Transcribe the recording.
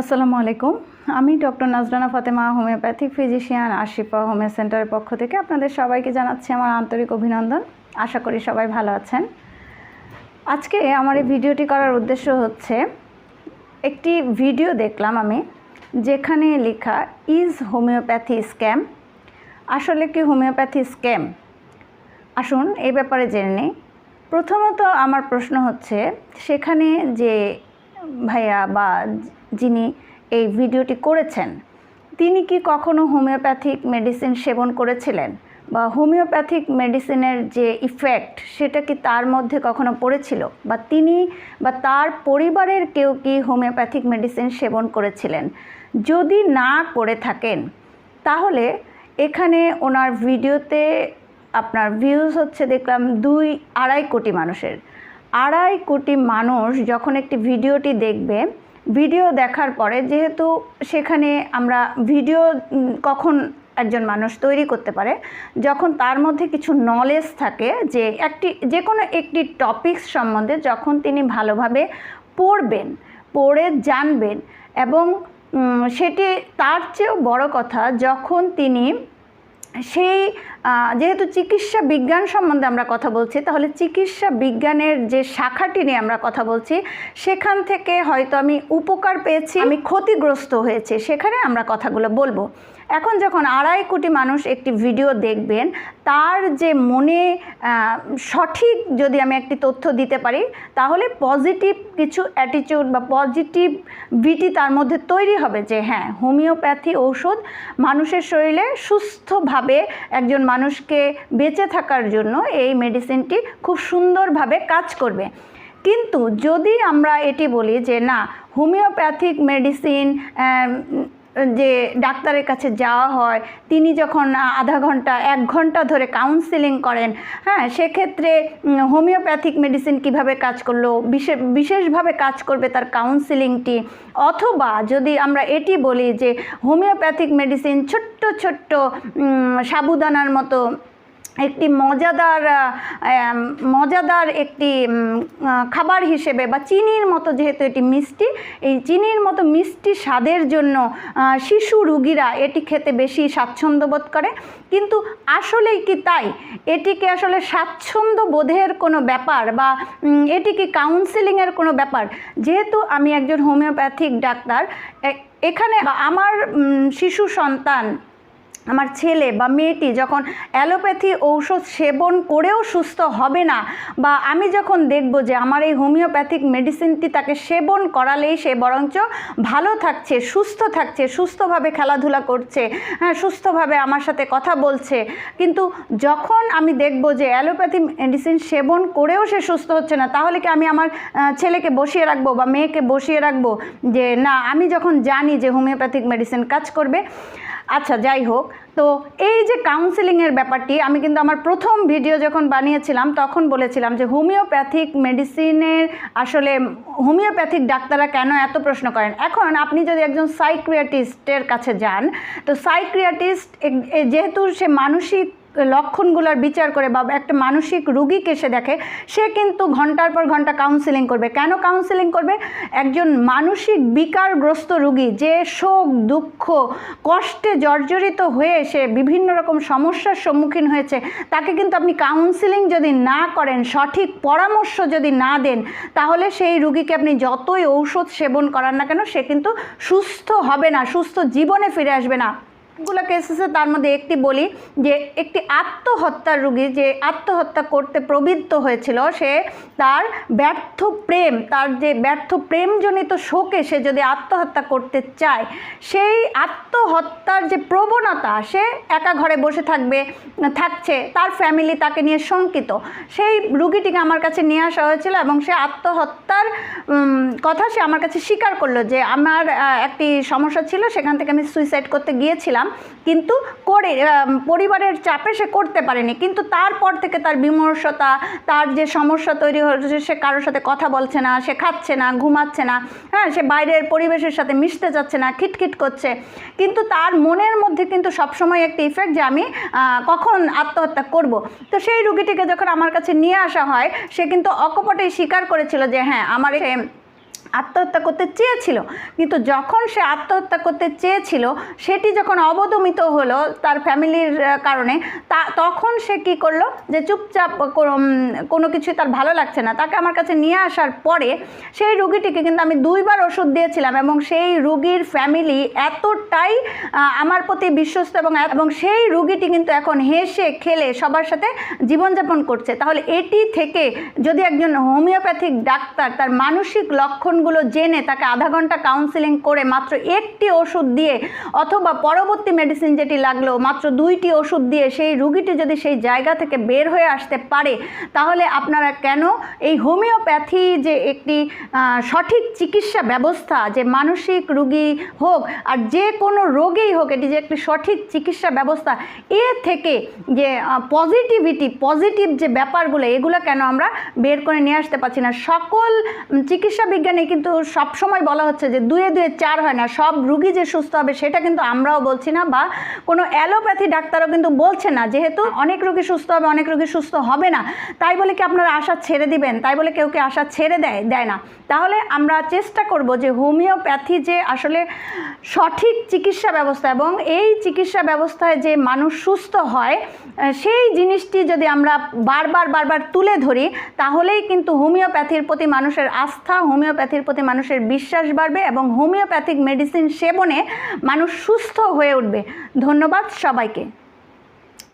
আসসালামু আলাইকুম। আমি doctor Nazrana Fatema homeopathic physician Ashifa homeo সেন্টারের পক্ষ থেকে আপনাদের সবাইকে জানাচ্ছি আমার আন্তরিক অভিনন্দন। আশা করি সবাই ভালো আছেন। আজকে আমার এই ভিডিওটি করার উদ্দেশ্য হচ্ছে, একটি ভিডিও দেখলাম আমি, যেখানে লেখা, ইজ হোমিওপ্যাথি স্ক্যাম? আসলে কি হোমিওপ্যাথি স্ক্যাম? আসুন এই ব্যাপারে জেনে নিই। প্রথমত আমার প্রশ্ন হচ্ছে, সেখানে যে ভাইয়া বা যিনি এই ভিডিওটি করেছেন, তিনি কি কখনো হোমিওপ্যাথিক মেডিসিন সেবন করেছিলেন? বা হোমিওপ্যাথিক মেডিসিনের যে ইফেক্ট সেটা কি তার মধ্যে কখনো পড়েছিল? বা তিনি বা তার পরিবারের কেউ কি হোমিওপ্যাথিক মেডিসিন সেবন করেছিলেন? যদি না করে থাকেন, তাহলে এখানে ওনার ভিডিওতে আপনার ভিউজ হচ্ছে দেখলাম দুই আড়াই কোটি মানুষের। আড়াই কোটি মানুষ যখন একটি ভিডিওটি দেখবে, ভিডিও দেখার পরে যেহেতু সেখানে আমরা ভিডিও কখন একজন মানুষ তৈরি করতে পারে, যখন তার মধ্যে কিছু নলেজ থাকে যে একটি, যে কোনো একটি টপিকস সম্বন্ধে যখন তিনি ভালোভাবে পড়বেন, পড়ে জানবেন এবং সেটি তার চেয়েও বড় কথা যখন তিনি সেই যেহেতু চিকিৎসা বিজ্ঞান সম্বন্ধে আমরা কথা বলছি, তাহলে চিকিৎসা বিজ্ঞানের যে শাখাটি নিয়ে আমরা কথা বলছি, সেখান থেকে হয়তো আমি উপকার পেয়েছি, আমি ক্ষতিগ্রস্ত হয়েছে, সেখানে আমরা কথাগুলো বলব। এখন যখন আড়াই কোটি মানুষ একটি ভিডিও দেখবেন, তার যে মনে সঠিক যদি আমি একটি তথ্য দিতে পারি, তাহলে পজিটিভ কিছু অ্যাটিটিউড বা পজিটিভ পজিটিভিটি তার মধ্যে তৈরি হবে যে হ্যাঁ হোমিওপ্যাথি ঔষধ মানুষের শরীরে সুস্থভাবে একজন মানুষকে বেঁচে থাকার জন্য এই মেডিসিনটি খুব সুন্দরভাবে কাজ করবে। কিন্তু যদি আমরা এটি বলি যে না হোমিওপ্যাথিক মেডিসিন যে ডাক্তারের কাছে যাওয়া হয়, তিনি যখন আধা ঘণ্টা, এক ঘণ্টা ধরে কাউন্সিলিং করেন হ্যাঁ সেক্ষেত্রে হোমিওপ্যাথিক মেডিসিন কীভাবে কাজ করল বিশেষ বিশেষভাবে কাজ করবে তার কাউন্সিলিংটি অথবা যদি আমরা এটি বলি যে হোমিওপ্যাথিক মেডিসিন ছোট্ট ছোট্ট সাবুদানার মতো একটি মজাদার মজাদার একটি খাবার হিসেবে বা চিনির মতো যেহেতু এটি মিষ্টি, এই চিনির মতো মিষ্টি স্বাদের জন্য শিশু রুগীরা এটি খেতে বেশি স্বাচ্ছন্দ্য বোধ করে। কিন্তু আসলেই কি তাই? এটিকে আসলে স্বাচ্ছন্দ্য বোধের কোনো ব্যাপার বা এটি কি কাউন্সিলিংয়ের কোনো ব্যাপার? যেহেতু আমি একজন হোমিওপ্যাথিক ডাক্তার এখানে আমার শিশু সন্তান আমার ছেলে বা মেয়েটি যখন অ্যালোপ্যাথি ঔষধ সেবন করেও সুস্থ হবে না, বা আমি যখন দেখব যে আমার এই হোমিওপ্যাথিক মেডিসিনটি তাকে সেবন করালেই সে বরঞ্চ ভালো থাকছে, সুস্থ থাকছে, সুস্থভাবে খেলাধুলা করছে হ্যাঁ সুস্থভাবে আমার সাথে কথা বলছে, কিন্তু যখন আমি দেখব যে অ্যালোপ্যাথি মেডিসিন সেবন করেও সে সুস্থ হচ্ছে না, তাহলে কি আমি আমার ছেলেকে বসিয়ে রাখব বা মেয়েকে বসিয়ে রাখব যে না, আমি যখন জানি যে হোমিওপ্যাথিক মেডিসিন কাজ করবে আচ্ছা যাই হোক। তো এই যে কাউন্সেলিংয়ের ব্যাপারটি, আমি কিন্তু আমার প্রথম ভিডিও যখন বানিয়েছিলাম, তখন বলেছিলাম যে হোমিওপ্যাথিক মেডিসিনের আসলে হোমিওপ্যাথিক ডাক্তাররা কেন এত প্রশ্ন করেন? এখন আপনি যদি একজন সাইক্রিয়াটিস্টের কাছে যান, তো সাইক্রিয়াটিস্ট যেহেতু সে মানসিক লক্ষণগুলোর বিচার করে বা একটা মানসিক রুগীকে সে দেখে, সে কিন্তু ঘণ্টার পর ঘণ্টা কাউন্সিলিং করবে। কেন কাউন্সিলিং করবে? একজন মানসিক বিকারগ্রস্ত রুগী যে শোক, দুঃখ, কষ্টে জর্জরিত হয়ে সে বিভিন্ন রকম সমস্যার সম্মুখীন হয়েছে, তাকে কিন্তু আপনি কাউন্সিলিং যদি না করেন, সঠিক পরামর্শ যদি না দেন, তাহলে সেই রুগীকে আপনি যতই ঔষধ সেবন করান না কেন, সে কিন্তু সুস্থ হবে না, সুস্থ জীবনে ফিরে আসবে না। গুলো কেসেসে তার মধ্যে একটি বলি যে একটি আত্মহত্যার রুগী যে আত্মহত্যা করতে প্রবৃত্ত হয়েছিল, সে তার ব্যর্থ প্রেম, তার যে ব্যর্থ প্রেমজনিত শোকে সে যদি আত্মহত্যা করতে চায়, সেই আত্মহত্যার যে প্রবণতা, সে একা ঘরে বসে থাকবে, থাকছে, তার ফ্যামিলি তাকে নিয়ে শঙ্কিত। সেই রুগীটিকে আমার কাছে নিয়ে আসা হয়েছিল এবং সে আত্মহত্যার কথা সে আমার কাছে স্বীকার করল যে আমার একটি সমস্যা ছিল, সেখান থেকে আমি সুইসাইড করতে গিয়েছিলাম। কিন্তু করে পরিবারের চাপে সে করতে পারেনি। কিন্তু তারপর থেকে তার বিমর্ষতা, তার যে সমস্যা তৈরি হয়েছে, সে কারোর সাথে কথা বলছে না, সে খাচ্ছে না, ঘুমাচ্ছে না হ্যাঁ সে বাইরের পরিবেশের সাথে মিশতে যাচ্ছে না, খিটখিট করছে। কিন্তু তার মনের মধ্যে কিন্তু সবসময় একটি ইফেক্ট যে আমি কখন আত্মহত্যা করব। তো সেই রুগীটিকে যখন আমার কাছে নিয়ে আসা হয়, সে কিন্তু অকপটেই স্বীকার করেছিল যে হ্যাঁ আমার আত্মহত্যা করতে চেয়েছিল। কিন্তু যখন সে আত্মহত্যা করতে চেয়েছিল, সেটি যখন অবদমিত হলো তার ফ্যামিলির কারণে, তা তখন সে কি করল? যে চুপচাপ কোনো কিছু তার ভালো লাগছে না। তাকে আমার কাছে নিয়ে আসার পরে সেই রুগীটিকে কিন্তু আমি দুইবার ওষুধ দিয়েছিলাম এবং সেই রুগীর ফ্যামিলি এতটাই আমার প্রতি বিশ্বস্ত এবং এবং সেই রুগীটি কিন্তু এখন হেসে খেলে সবার সাথে জীবনযাপন করছে। তাহলে এটি থেকে যদি একজন হোমিওপ্যাথিক ডাক্তার তার মানসিক লক্ষণগুলো জেনে তাকে আধা ঘণ্টা কাউন্সিলিং করে মাত্র একটি ওষুধ দিয়ে অথবা পরবর্তী মেডিসিন যেটি লাগল, মাত্র দুইটি ওষুধ দিয়ে সেই রুগীটি যদি সেই জায়গা থেকে বের হয়ে আসতে পারে, তাহলে আপনারা কেন এই হোমিওপ্যাথি যে একটি সঠিক চিকিৎসা ব্যবস্থা যে মানসিক রুগী হোক আর যে কোনো রোগেই হোক, এটি যে একটি সঠিক চিকিৎসা ব্যবস্থা, এ থেকে যে পজিটিভিটি পজিটিভ যে ব্যাপারগুলো, এগুলো কেন আমরা বের করে নিয়ে আসতে পারছি না? সকল চিকিৎসা বিজ্ঞানে কিন্তু সবসময় বলা হচ্ছে যে দুয়ে দুয়ে চার হয় না, সব রুগী যে সুস্থ হবে সেটা কিন্তু আমরাও বলছি না বা কোনো অ্যালোপ্যাথি ডাক্তারও কিন্তু বলছে না, যেহেতু অনেক রোগী সুস্থ হবে, অনেক রোগী সুস্থ হবে না। তাই বলে কি আপনারা আশা ছেড়ে দিবেন? তাই বলে কেউ কি আশা ছেড়ে দেয় দেয় না? তাহলে আমরা চেষ্টা করব যে হোমিওপ্যাথি যে আসলে সঠিক চিকিৎসা ব্যবস্থা এবং এই চিকিৎসা ব্যবস্থায় যে মানুষ সুস্থ হয় সেই জিনিসটি যদি আমরা বারবার বারবার তুলে ধরি, তাহলেই কিন্তু হোমিওপ্যাথির প্রতি মানুষের আস্থা হোমিওপ্যাথির প্রতি মানুষের বিশ্বাস বাড়বে এবং হোমিওপ্যাথিক মেডিসিন সেবনে মানুষ সুস্থ হয়ে উঠবে। ধন্যবাদ সবাইকে।